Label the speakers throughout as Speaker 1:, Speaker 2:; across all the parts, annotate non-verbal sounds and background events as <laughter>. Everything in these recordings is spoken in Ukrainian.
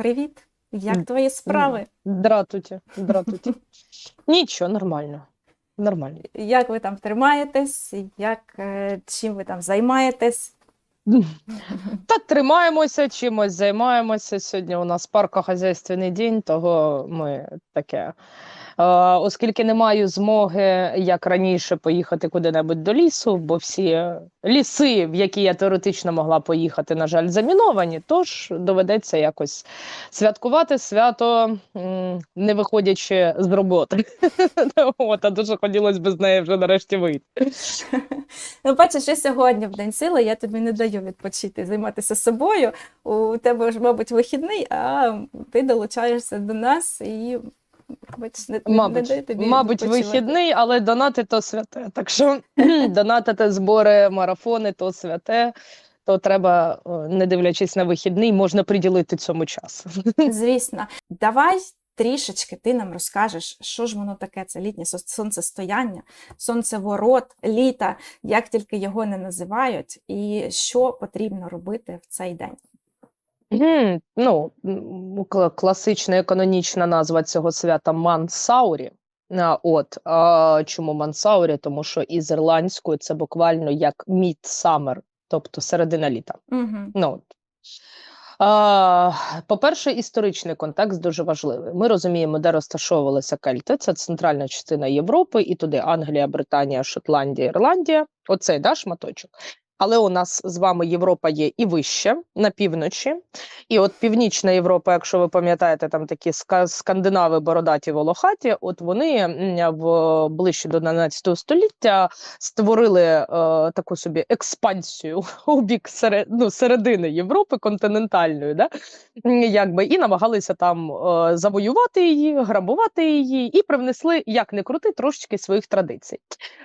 Speaker 1: Привіт! Як твої справи?
Speaker 2: Дратуті, дратуті. <laughs> Нічого, нормально. Нормально.
Speaker 1: Як ви там тримаєтесь? Як, е, чим ви там займаєтесь? <laughs>
Speaker 2: Та тримаємося, чимось займаємося. Сьогодні у нас паркохозяйственний день, того ми таке. Е, оскільки не маю змоги, як раніше, поїхати куди-небудь до лісу, бо всі ліси, в які я теоретично могла поїхати, на жаль, заміновані, тож доведеться якось святкувати свято, не виходячи з роботи. <laughs> От, а дуже хотілося б з неї вже нарешті вийти. <laughs>
Speaker 1: Ну, бачиш, що сьогодні в День сили я тобі не даю відпочити, займатися собою. У тебе ж, мабуть, вихідний, а ти долучаєшся до нас і не, не, не
Speaker 2: Мабуть,
Speaker 1: даю тобі
Speaker 2: мабуть, вихідний, але донати то святе. Так що <laughs> <clears throat> донатити збори, марафони то святе, то треба, не дивлячись на вихідний, можна приділити цьому час. <laughs>
Speaker 1: Звісно, давай трішечки ти нам розкажеш, що ж воно таке, це літнє сонцестояння, сонцеворот, літа, як тільки його не називають, і що потрібно робити в цей день.
Speaker 2: Мгм, Ну, м, кла- класична канонічна назва цього свята Мансаурі. А, От а, чому Мансаурі? Тому що із ірландською це буквально як Midsummer, тобто середина літа.
Speaker 1: Угу.
Speaker 2: Ну, от. А, по-перше, історичний контекст дуже важливий. Ми розуміємо, де розташовувалися кельти. Це центральна частина Європи, і туди Англія, Британія, Шотландія, Ірландія. Оцей да, шматочок. Але у нас з вами Європа є і вище на півночі. І от Північна Європа, якщо ви пам'ятаєте, там такі скандинави бородаті волохаті, от вони в ближче до 12 століття створили е, таку собі експансію <laughs> у бік серед, ну, середини Європи континентальної, да? якби, і намагалися там е, завоювати її, грабувати її, і привнесли, як не крути, трошечки своїх традицій.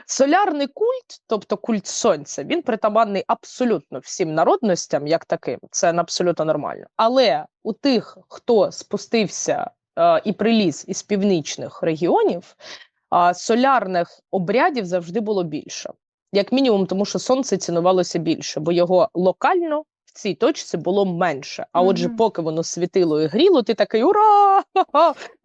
Speaker 2: Солярний культ, тобто культ сонця, він притаманний абсолютно всім народностям, як таким. Це абсолютно нормально. Але у тих, хто спустився е, і приліз із північних регіонів, е, солярних обрядів завжди було більше. Як мінімум, тому що сонце цінувалося більше, бо його локально цій точці було менше. А отже, поки воно світило і гріло, ти такий ура!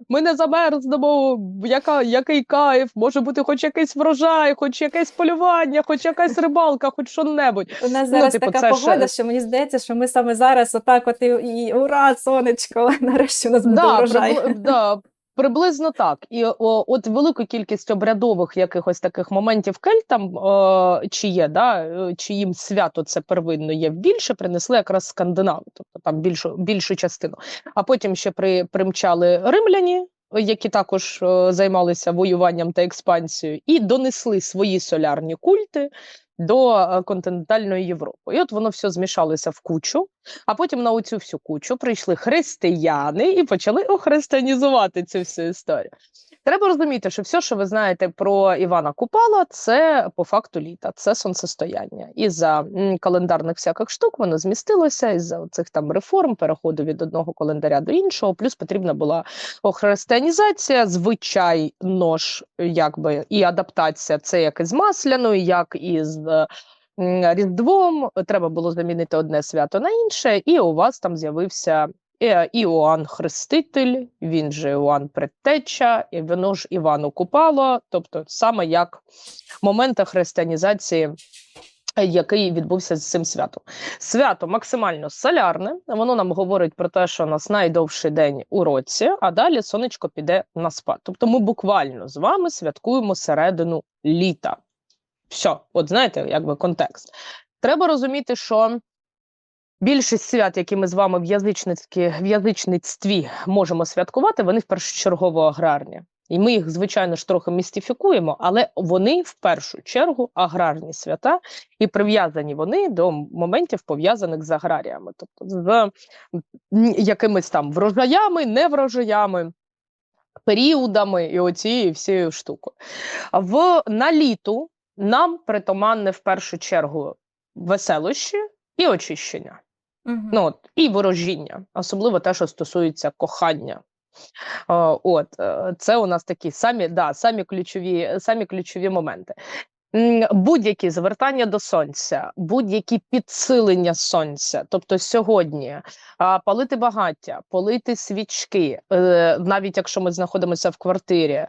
Speaker 2: Ми не замерзнемо! Яка, який кайф! Може бути хоч якийсь врожай, хоч якесь полювання, хоч якась рибалка, хоч що-небудь.
Speaker 1: У нас
Speaker 2: Ну,
Speaker 1: зараз
Speaker 2: типу,
Speaker 1: така погода, що мені здається, що ми саме зараз отак от і, і ура, сонечко, <laughs> нарешті у нас буде
Speaker 2: Да,
Speaker 1: врожай.
Speaker 2: прибли- да, приблизно так. І о, от велику кількість обрядових якихось таких моментів кельтам, е, чи є, да, е, чи їм свято це первинно є більше, принесли якраз скандинави, тобто там більшу, більшу частину. А потім ще при, примчали римляні, які також е, займалися воюванням та експансією, і донесли свої солярні культи до е, континентальної Європи. І от воно все змішалося в кучу. А потім на оцю всю кучу прийшли християни і почали охристиянізувати цю всю історію. Треба розуміти, що все, що ви знаєте про Івана Купала, це по факту літа, це сонцестояння. І за календарних всяких штук воно змістилося, із за цих там реформ, переходу від одного календаря до іншого. Плюс потрібна була охристиянізація, звичайно ж, якби і адаптація. Це як із масляною, як із Різдвом треба було замінити одне свято на інше, і у вас там з'явився Іоанн Хреститель, він же Іоанн Предтеча, і воно ж Івану Купало, тобто саме як момент християнізації. е, Який відбувся з цим святом. Свято максимально солярне. Воно нам говорить про те, що у нас найдовший день у році, а далі сонечко піде на спад. Тобто ми буквально з вами святкуємо середину літа. Все, от знаєте, якби контекст. Треба розуміти, що більшість свят, які ми з вами в язичницькі в язичництві можемо святкувати, вони в першочергово аграрні. І ми їх, звичайно ж, трохи містифікуємо, але вони в першу чергу аграрні свята, і прив'язані вони до моментів, пов'язаних з аграріями, тобто з якимись там врожаями, неврожаями, періодами і оцією всією штукою. В на літу нам притаманне в першу чергу веселощі і очищення.
Speaker 1: Мгм.
Speaker 2: Ну, от, і ворожіння, особливо те, що стосується кохання. От, е, це у нас такі самі, да, самі, ключові, самі ключові моменти. Будь-які звертання до сонця, будь-які підсилення сонця, тобто сьогодні палити багаття, палити свічки, е, навіть якщо ми знаходимося в квартирі,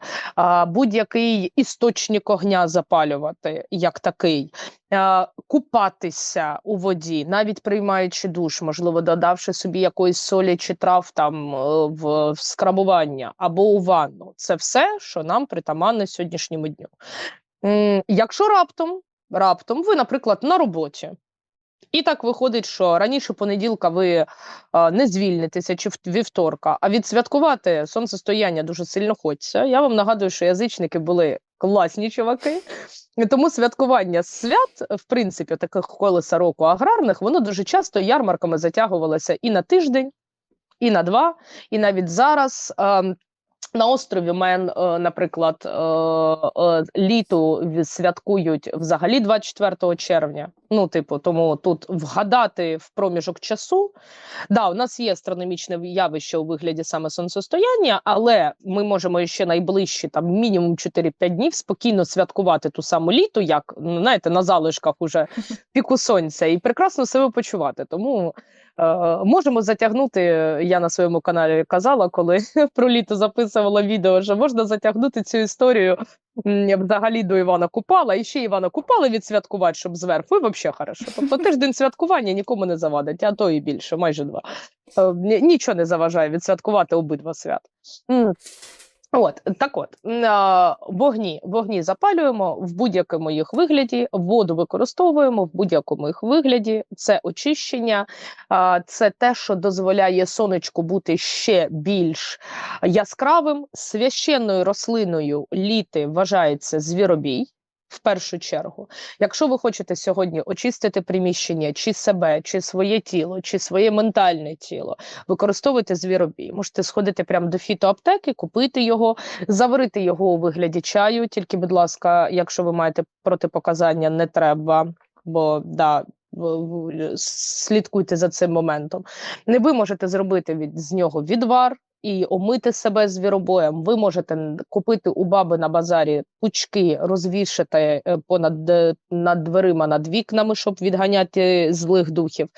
Speaker 2: будь-який істочник огня запалювати, як такий, купатися у воді, навіть приймаючи душ, можливо, додавши собі якоїсь солі чи трав там е, в скрабування або у ванну. Це все, що нам притаманне сьогоднішньому дню. Якщо раптом, раптом ви, наприклад, на роботі, і так виходить, що раніше понеділка ви не звільнитеся чи вівторка, а відсвяткувати сонцестояння дуже сильно хочеться. Я вам нагадую, що язичники були класні чуваки. Тому святкування свят, в принципі, таких колеса року аграрних, воно дуже часто ярмарками затягувалося і на тиждень, і на два, і навіть зараз. На острові Мен, е, наприклад, е, е, літо святкують взагалі 24 червня. Ну, типу, тому тут вгадати в проміжок часу. Да, у нас є астрономічне явище у вигляді саме сонцестояння, але ми можемо ще найближчі там мінімум 4-5 днів спокійно святкувати ту саму літо, як ну, знаєте, на залишках уже <laughs> піку сонця, і прекрасно себе почувати. Тому Е, можемо затягнути. Я на своєму каналі казала, коли <laughs> про літо записувала відео, що можна затягнути цю історію взагалі до Івана Купала, і ще Івана Купала відсвяткувати, щоб зверху, і взагалі хорошо. Тобто тиждень святкування нікому не завадить, а то і більше, майже два. Е, Нічого не заважає відсвяткувати обидва свят. От так, от вогні, вогні запалюємо в будь-якому їх вигляді, воду використовуємо в будь-якому їх вигляді. Це очищення, це те, що дозволяє сонечку бути ще більш яскравим. Священною рослиною літи вважається звіробій. В першу чергу, якщо ви хочете сьогодні очистити приміщення, чи себе, чи своє тіло, чи своє ментальне тіло, використовуйте звіробій. Можете сходити прямо до фітоаптеки, купити його, заварити його у вигляді чаю. Тільки, будь ласка, якщо ви маєте протипоказання, не треба, бо да. Слідкуйте за цим моментом. Не ви можете зробити від з нього відвар і омити себе звіробоєм. Ви можете купити у баби на базарі пучки, розвішати е, понад е, над дверима, над вікнами, щоб відганяти злих духів.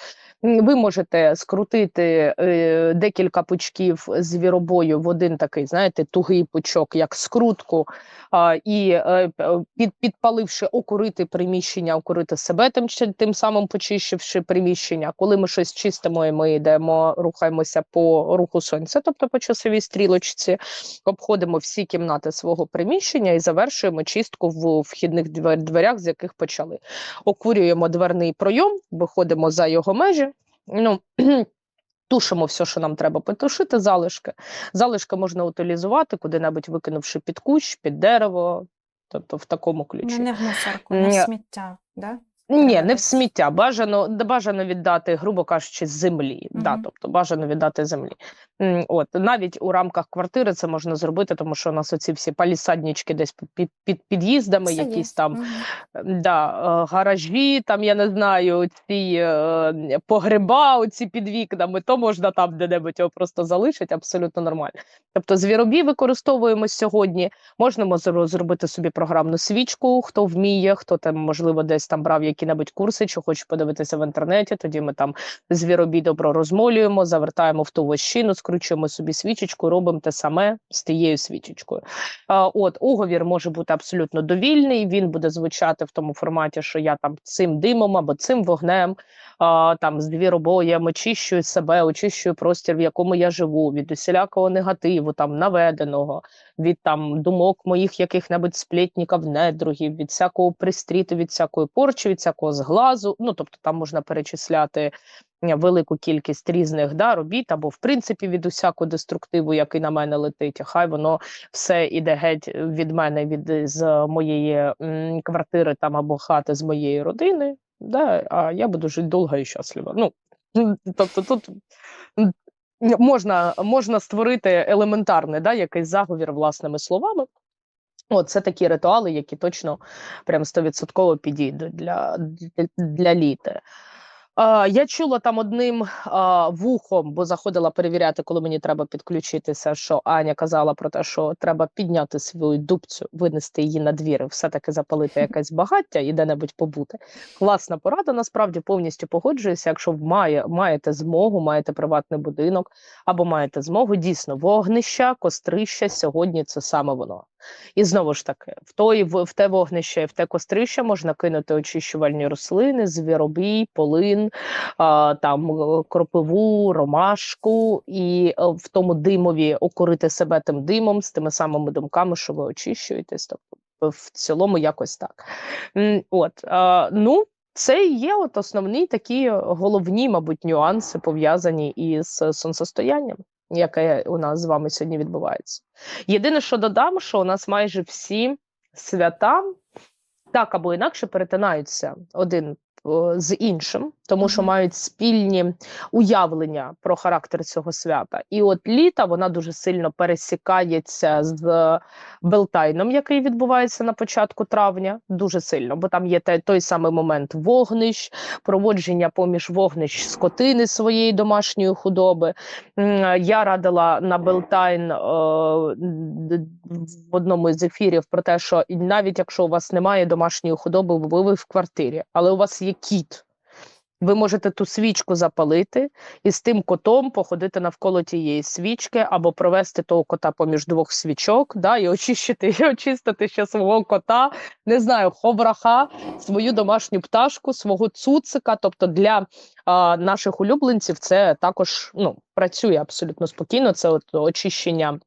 Speaker 2: Ви можете скрутити е, декілька пучків звіробою в один такий, знаєте, тугий пучок, як скрутку, а, і е, е, під, підпаливши, окурити приміщення, окурити себе, тим, тим самим почищивши приміщення. Коли ми щось чистимо, і ми йдемо, рухаємося по руху сонця, тобто по часовій стрілочці, обходимо всі кімнати свого приміщення і завершуємо чистку в вхідних двер- дверях, з яких почали окурюємо дверний пройом, виходимо за його межі. Ну, <clears throat> тушимо все, що нам треба потушити, залишки. Залишки можна утилізувати, куди-небудь викинувши під кущ, під дерево, тобто в такому
Speaker 1: Ну,
Speaker 2: ключі.
Speaker 1: не в мусорку,
Speaker 2: на
Speaker 1: сміття. Да?
Speaker 2: Ні, не в сміття. Бажано, бажано віддати, грубо кажучи, землі. Да, тобто бажано віддати землі. От навіть у рамках квартири це можна зробити, тому що у нас оці всі палісаднички десь під, під, під під'їздами,
Speaker 1: є.
Speaker 2: якісь там
Speaker 1: Мгм.
Speaker 2: да, е, гаражі, там я не знаю, ці е, погреба, оці під вікнами, то можна там де-небудь його просто залишити, абсолютно нормально. Тобто звіробій використовуємо сьогодні. Можна зробити собі програмну свічку, хто вміє, хто там, можливо, десь там брав які-небудь курси, чи хоче подивитися в інтернеті. Тоді ми там звіробій добро розмолюємо, завертаємо в ту вощину, скручуємо собі свічечку, робимо те саме з тією свічечкою. А, От уговір може бути абсолютно довільний. Він буде звучати в тому форматі, що я там цим димом або цим вогнем, а, там з двіробоєм очищую себе, очищую простір, в якому я живу, від усілякого негативу, там наведеного, від там думок моїх яких-небудь сплетників, недругів, від всякого пристріту, від всякої порчі, від всякого зглазу. Ну тобто там можна перечисляти велику кількість різних да, робіт, або в принципі від усякого деструктиву, який на мене летить. Хай воно все іде геть від мене, від з моєї м, квартири там або хати з моєї родини. Да, а я буду жити довго і щасливо. Ну <laughs> тобто тут. Можна, можна створити елементарний да, якийсь заговір власними словами. От, це такі ритуали, які точно прям стовідсотково підійдуть для, для, для літа. Я чула там одним вухом, бо заходила перевіряти, коли мені треба підключитися, що Аня казала про те, що треба підняти свою дубцю, винести її на двір, і все-таки запалити <laughs> якесь багаття і де-небудь побути. Класна порада, насправді повністю погоджуюся. Якщо має, маєте змогу, маєте приватний будинок або маєте змогу, дійсно, вогнища, кострища сьогодні це саме воно. І знову ж таки, в той в, те вогнище, в те кострище можна кинути очищувальні рослини, звіробій, полин, а, там е, кропиву, ромашку, і е, в тому димові окурити себе тим димом з тими самими думками, що ви очищуєтесь. Тобто в цілому якось так. От а, ну. Це і є от основні такі головні, мабуть, нюанси пов'язані із сонцестоянням, яке у нас з вами сьогодні відбувається. Єдине, що додам, що у нас майже всі свята так або інакше перетинаються один з іншим, тому що мають спільні уявлення про характер цього свята. І от літа вона дуже сильно пересікається з Белтайном, який відбувається на початку травня, дуже сильно, бо там є той самий момент вогнищ, проводження поміж вогнищ скотини своєї домашньої худоби. Я радила на Белтайн е, в одному із ефірів про те, що навіть якщо у вас немає домашньої худоби, ви в квартирі, але у вас є кіт. Ви можете ту свічку запалити і з тим котом походити навколо тієї свічки, або провести того кота поміж двох свічок, да, і очистити, <laughs> і очистити ще свого кота, не знаю, ховраха, свою домашню пташку, свого цуцика. Тобто для а, наших улюбленців це також ну, працює абсолютно спокійно. Це от очищення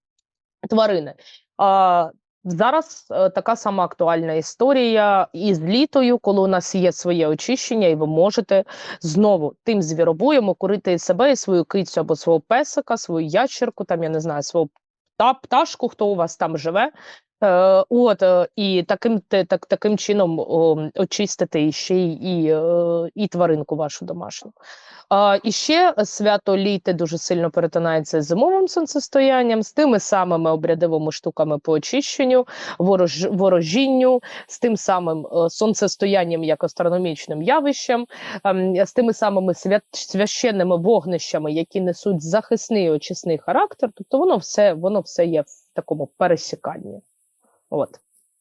Speaker 2: тварини. А, зараз е, така сама актуальна історія із літою, коли у нас є своє очищення, і ви можете знову тим звіробоєм окурити себе, і свою кицю або свого песика, свою ящерку, там я не знаю, свого та пташку, хто у вас там живе. Е, от і таким так, таким чином очистити ще й і, і тваринку вашу домашню. А, і ще свято літи дуже сильно перетинається з зимовим сонцестоянням, з тими самими обрядовими штуками по очищенню, ворож, ворожінню, з тим самим е, сонцестоянням як астрономічним явищем, ем, з тими самими свят, священними вогнищами, які несуть захисний очисний характер. Тобто воно все, воно все є в такому пересіканні. От.